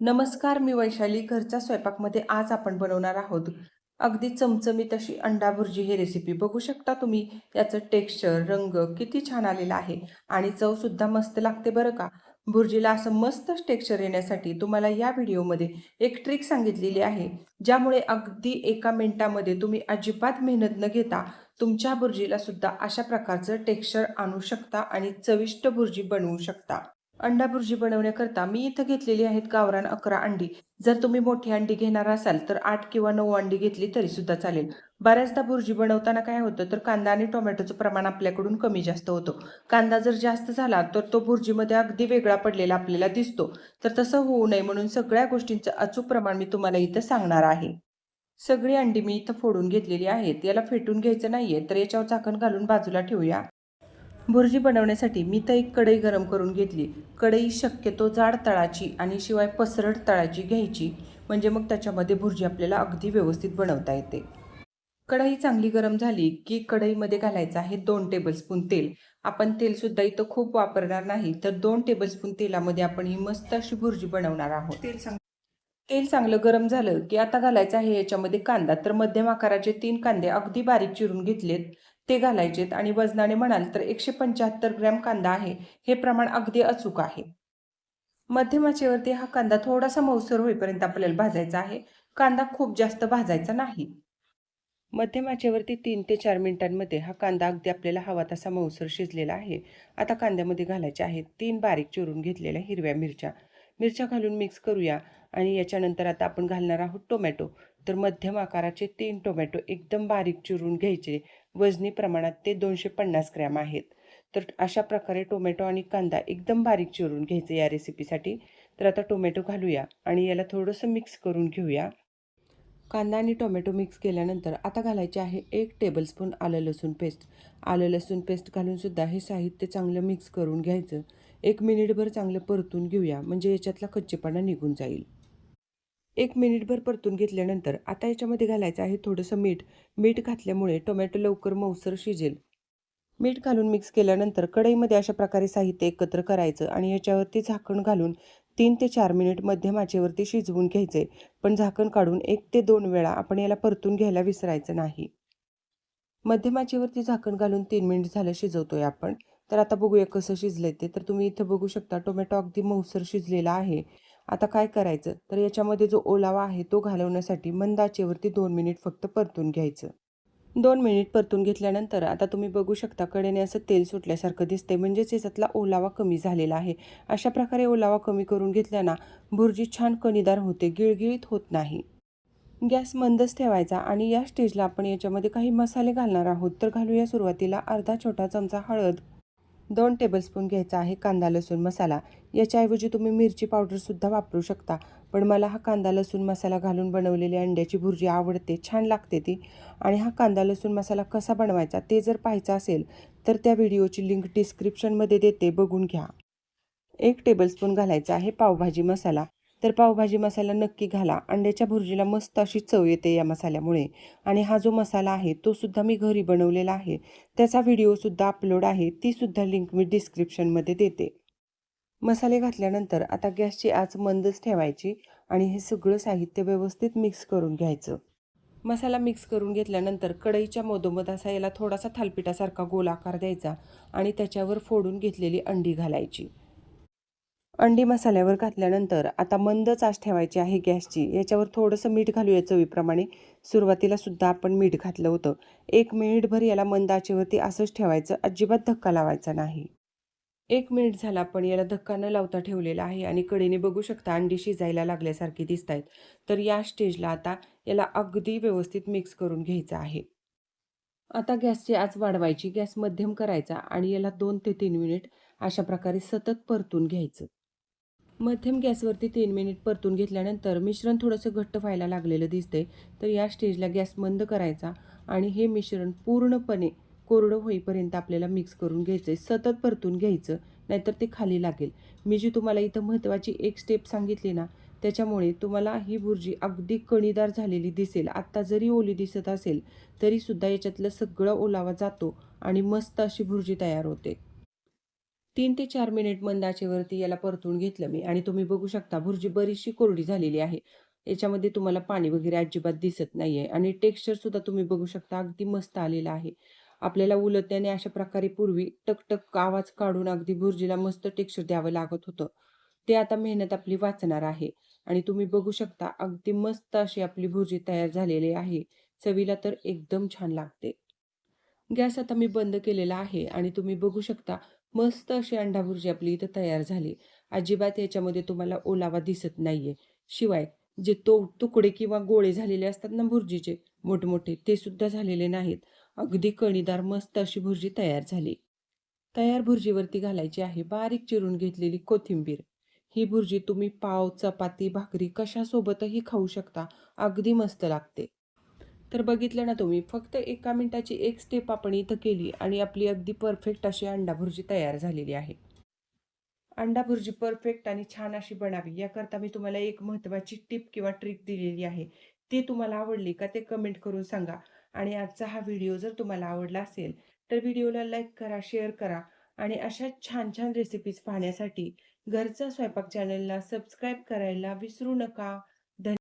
नमस्कार मी वैशाली. घरच्या स्वयंपाकमध्ये आज आपण बनवणार आहोत. अगदी चमचमीत अशी अंडा भुर्जी ही रेसिपी बघू शकता तुम्ही याचं टेक्स्चर रंग किती छान आलेला आहे आणि चवसुद्धा मस्त लागते बरं का? भुर्जीला असं मस्त टेक्स्चर येण्यासाठी तुम्हाला या व्हिडिओमध्ये एक ट्रिक सांगितलेली आहे. ज्यामुळे अगदी एका मिनिटामध्ये तुम्ही अजिबात मेहनत न घेता तुमच्या भुर्जीला सुद्धा अशा प्रकारचं टेक्स्चर आणू शकता आणि चविष्ट भुर्जी बनवू शकता. अंडा भुर्जी बनवण्याकरता मी इथं घेतलेली आहेत गावरान अकरा अंडी. जर तुम्ही मोठी अंडी घेणार असाल तर आठ किंवा नऊ अंडी घेतली तरी सुद्धा चालेल. बऱ्याचदा भुर्जी बनवताना काय होतं तर कांदा आणि टोमॅटोचं प्रमाण आपल्याकडून कमी जास्त होतो. कांदा जर जास्त झाला तर तो भुर्जीमध्ये अगदी वेगळा पडलेला आपल्याला दिसतो. तर तसं होऊ नये म्हणून सगळ्या गोष्टींचं अचूक प्रमाण मी तुम्हाला इथं सांगणार आहे. सगळी अंडी मी इथं फोडून घेतलेली आहेत. याला फेटून घ्यायचं नाहीये तर याच्यावर झाकण घालून बाजूला ठेवूया. भुर्जी बनवण्यासाठी मी तर एक कढई गरम करून घेतली. कढई शक्यतो जाड तळाची आणि शिवाय पसरट तळाची घ्यायची म्हणजे मग त्याच्यामध्ये भुर्जी आपल्याला अगदी व्यवस्थित बनवता येते. कढई चांगली गरम झाली की कढईमध्ये घालायचं आहे दोन टेबलस्पून तेल. आपण तेलसुद्धा इथं खूप वापरणार नाही तर दोन टेबलस्पून तेलामध्ये आपण ही मस्त अशी भुर्जी बनवणार आहोत. तेल चांग तेल चांगलं गरम झालं की आता घालायचं आहे याच्यामध्ये कांदा. तर मध्यम आकाराचे तीन कांदे अगदी बारीक चिरून घेतलेत. ते घालायचेत आणि वजनाने म्हणाल तर एकशे पंच्याहत्तर ग्रॅम कांदा आहे. हे प्रमाण अगदी अचूक आहे. मध्यमाचेवरती हा कांदा थोडासा मऊसर होईपर्यंत आपल्याला भाजायचा आहे. कांदा खूप जास्त भाजायचा नाही. मध्यमाचेवरती तीन ते चार मिनिटांमध्ये हा कांदा अगदी आपल्याला हवा तसा मऊसर शिजलेला आहे. आता कांद्यामध्ये घालायचे आहेत तीन बारीक चिरून घेतलेल्या हिरव्या मिरच्या. मिरच्या घालून मिक्स करूया आणि याच्यानंतर आता आपण घालणार आहोत टोमॅटो. तर मध्यम आकाराचे तीन टोमॅटो एकदम बारीक चिरून घ्यायचे. वजनी प्रमाणात ते दोनशे पन्नास ग्रॅम आहेत. तर अशा प्रकारे टोमॅटो आणि कांदा एकदम बारीक चिरून घ्यायचे या रेसिपीसाठी. तर आता टोमॅटो घालूया आणि याला थोडंसं मिक्स करून घेऊया. कांदा आणि टोमॅटो मिक्स केल्यानंतर आता घालायचे आहे एक टेबलस्पून आलं लसूण पेस्ट. आलं लसूण पेस्ट घालूनसुद्धा हे साहित्य चांगलं मिक्स करून घ्यायचं. एक मिनिटभर चांगलं परतून घेऊया म्हणजे याच्यातला कच्चेपणा निघून जाईल. एक मिनिटभर परतून घेतल्यानंतर आता याच्यामध्ये घालायचं आहे थोडंसं मीठ. मीठ घातल्यामुळे टोमॅटो लवकर मऊसर शिजेल. मीठ घालून मिक्स केल्यानंतर कढईमध्ये अशा प्रकारे साहित्य एकत्र करायचं आणि याच्यावरती झाकण घालून तीन ते चार मिनिट मध्यम आचेवरती शिजवून घ्यायचे. पण झाकण काढून एक ते दोन वेळा आपण याला परतून घ्यायला विसरायचं नाही. मध्यम आचेवरती झाकण घालून तीन मिनिट झालं शिजवतोय आपण. तर आता बघूया कसं शिजलंय ते. तर तुम्ही इथं बघू शकता टोमॅटो अगदी मऊसर शिजलेला आहे. आता काय करायचं? तर याच्यामध्ये जो ओलावा आहे तो घालवण्यासाठी मंद आचेवरती दोन मिनिट फक्त परतून घ्यायचं. दोन मिनिट परतून घेतल्यानंतर आता तुम्ही बघू शकता कडेने असं तेल सुटल्यासारखं दिसते म्हणजेच याच्यातला ओलावा कमी झालेला आहे. अशा प्रकारे ओलावा कमी करून घेतल्याना भुर्जी छान कणीदार होते गिळगिळीत होत नाही. गॅस मंदच ठेवायचा आणि या स्टेजला आपण याच्यामध्ये काही मसाले घालणार आहोत. तर घालूया सुरुवातीला अर्धा छोटा चमचा हळद. दोन टेबलस्पून घ्यायचा आहे कांदा लसूण मसाला. याच्याऐवजी तुम्ही मिरची पावडरसुद्धा वापरू शकता. पण मला हा कांदा लसूण मसाला घालून बनवलेली अंड्याची भुर्जी आवडते छान लागते ती. आणि हा कांदा लसूण मसाला कसा बनवायचा ते जर पाहायचं असेल तर त्या व्हिडिओची लिंक डिस्क्रिप्शनमध्ये देते. बघून घ्या. एक टेबलस्पून घालायचा आहे पावभाजी मसाला. तर पावभाजी मसाला नक्की घाला. अंड्याच्या भुर्जीला मस्त अशी चव येते या मसाल्यामुळे. आणि हा जो मसाला आहे तो सुद्धा मी घरी बनवलेला आहे. त्याचा व्हिडिओसुद्धा अपलोड आहे तीसुद्धा लिंक मी डिस्क्रिप्शनमध्ये देते. मसाले घातल्यानंतर आता गॅसची आच मंदच ठेवायची आणि हे सगळं साहित्य व्यवस्थित मिक्स करून घ्यायचं. मसाला मिक्स करून घेतल्यानंतर कढईच्या मधोमध असा याला थोडासा थालपिठासारखा गोल आकार द्यायचा आणि त्याच्यावर फोडून घेतलेली अंडी घालायची. अंडी मसाल्यावर घातल्यानंतर आता मंद चाच ठेवायची आहे गॅसची. याच्यावर थोडंसं मीठ घालूया चवीप्रमाणे. सुरुवातीला सुद्धा आपण मीठ घातलं होतं. एक मिनिटभर याला मंद आचेवरती असंच ठेवायचं. अजिबात धक्का लावायचा नाही. एक मिनिट झाला पण याला धक्का न लावता ठेवलेला आहे आणि कडेने बघू शकता अंडी शिजायला लागल्यासारखी दिसत आहेत तर या स्टेजला आता याला अगदी व्यवस्थित मिक्स करून घ्यायचं आहे. आता गॅसची आज वाढवायची. गॅस मध्यम करायचा आणि याला दोन ते तीन मिनिट अशा प्रकारे सतत परतून घ्यायचं. मध्यम गॅसवरती तीन मिनिट परतून घेतल्यानंतर मिश्रण थोडंसं घट्ट व्हायला लागलेलं दिसते तर या स्टेजला गॅस बंद करायचा आणि हे मिश्रण पूर्णपणे कोरडं होईपर्यंत आपल्याला मिक्स करून घ्यायचं आहे सतत परतून घ्यायचं नाहीतर ते खाली लागेल. मी जी तुम्हाला इथं महत्त्वाची एक स्टेप सांगितली ना त्याच्यामुळे तुम्हाला ही भुर्जी अगदी कणीदार झालेली दिसेल. आत्ता जरी ओली दिसत असेल तरीसुद्धा याच्यातलं सगळं ओलावा जातो आणि मस्त अशी भुर्जी तयार होते. तीन ते चार मिनिट मंद आचेवरती याला परतून घेतलं मी. आणि तुम्ही बघू शकता भुर्जी बरीचशी कोरडी झालेली आहे. याच्यामध्ये तुम्हाला पाणी वगैरे अजिबात दिसत नाही आहे आणि टेक्स्चरसुद्धा तुम्ही बघू शकता अगदी मस्त आलेलं आहे. आपल्याला उलटण्याने अशा प्रकारे पूर्वी टकटक आवाज काढून अगदी भुर्जीला मस्त टेक्स्चर द्यावं लागत होतं. ते आता मेहनत आपली वाचणार आहे. आणि तुम्ही बघू शकता अगदी मस्त अशी आपली भुर्जी तयार झालेली आहे. चवीला तर एकदम छान लागते. गॅस आता मी बंद केलेला आहे. आणि तुम्ही बघू शकता मस्त अशी अंडा भुर्जी आपली इथं तयार झाली. अजिबात याच्यामध्ये तुम्हाला ओलावा दिसत नाहीये. शिवाय जे तो तुकडे किंवा गोळे झालेले असतात ना भुर्जीचे मोठमोठे ते सुद्धा झालेले नाहीत. अगदी कणीदार मस्त अशी भुर्जी तयार झाली. तयार भुर्जीवरती घालायची आहे बारीक चिरून घेतलेली कोथिंबीर. ही भुर्जी तुम्ही पाव चपाती भाकरी कशासोबतही खाऊ शकता. अगदी मस्त लागते. तर बघितलं ना तुम्ही फक्त एका मिनटाची एक स्टेप आपण इथं केली आणि आपली अगदी परफेक्ट अशी अंडा भुर्जी तयार झालेली आहे. अंडा भुर्जी परफेक्ट आणि छान अशी बनावी याकरता मी तुम्हाला एक महत्त्वाची टिप किंवा ट्रिक दिलेली आहे. ती तुम्हाला आवडली का ते कमेंट करून सांगा आणि आजचा हा व्हिडिओ जर तुम्हाला आवडला असेल तर व्हिडिओला लाईक करा शेअर करा आणि अशा छान छान रेसिपीज पाहण्यासाठी घरचा स्वयंपाक चॅनलला सबस्क्राईब करायला विसरू नका.